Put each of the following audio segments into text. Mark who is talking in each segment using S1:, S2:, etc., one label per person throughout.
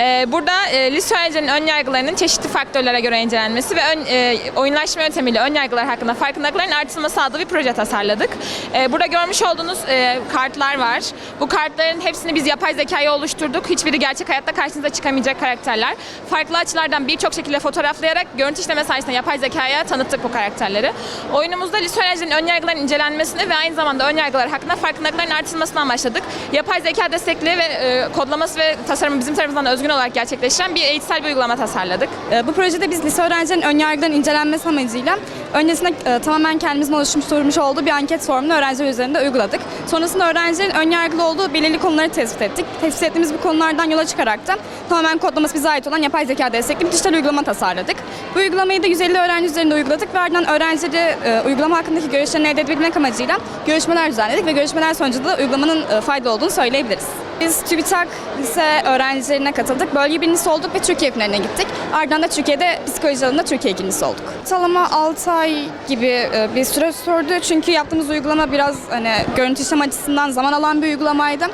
S1: Ee, burada e, lise öğrencilerinin ön yargılarının çeşitli faktörlere göre incelenmesi ve ön, e, oyunlaşma yöntemiyle ön yargılar hakkında farkındalıkların artırılması adlı bir proje tasarladık. Ee, burada görmüş olduğunuz e, kartlar var. Bu kartların hepsini biz yapay zekaya oluşturduk. Hiçbiri gerçek hayatta karşınıza çıkamayacak karakterler. Farklı açılardan birçok şekilde fotoğraflayarak görüntü işleme sayesinde yapay zekaya tanıttık bu karakterleri. Oyunumuzda lise öğrencilerinin ön yargılarının incelenmesini ve aynı zamanda ön yargılar hakkında farkındalıkların artırılmasını amaçladık. Yapay zeka destekli ve kodlaması ve tasarımı bizim tarafımızdan özgün olarak gerçekleştiren bir eğitsel bir uygulama tasarladık.
S2: Ee, Bu projede biz lise öğrencilerin ön yargıların incelenmesi amacıyla öncesinde e, tamamen kendimizin oluşturmuş olduğu bir anket formunu öğrenciler üzerinde uyguladık. Sonrasında öğrencilerin ön yargılı olduğu belirli konuları tespit ettik. Tespit ettiğimiz bu konulardan yola çıkarak da tamamen kodlaması bize ait olan yapay zeka destekli bir dijital uygulama tasarladık. Bu uygulamayı da 150 öğrenci üzerinde uyguladık ve ardından öğrencileri e, uygulama hakkındaki görüşlerini elde edebilmek amacıyla görüşmeler düzenledik ve görüşmeler sonucunda da uygulamanın e, fayda olduğunu söyleyebiliriz. Biz TÜBİTAK lise öğrencilerine katıldık. Bölge birincisi olduk ve Türkiye finaline gittik. Ardından da Türkiye'de psikoloji alanında Türkiye ikincisi olduk. Ortalama 6 ay gibi e, bir süre sürdü. Çünkü yaptığımız uygulama biraz hani görüntü işlem açısından zaman alan bir uygulamaydı.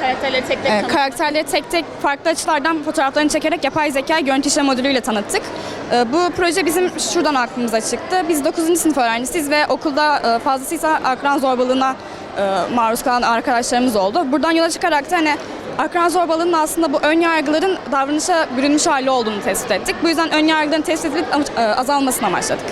S1: Karakterleri tek
S2: Ee, karakterleri tek tek farklı açılardan fotoğraflarını çekerek yapay zeka görüntü işlem modülüyle tanıttık. Ee, bu proje bizim şuradan aklımıza çıktı. Biz 9. sınıf öğrencisiyiz ve okulda e, fazlasıyla akran zorbalığına e, maruz kalan arkadaşlarımız oldu. Buradan yola çıkarak da hani akran zorbalığının aslında bu ön yargıların davranışa bürünmüş hali olduğunu tespit ettik. Bu yüzden ön yargıların tespit edilip e, azalmasını amaçladık.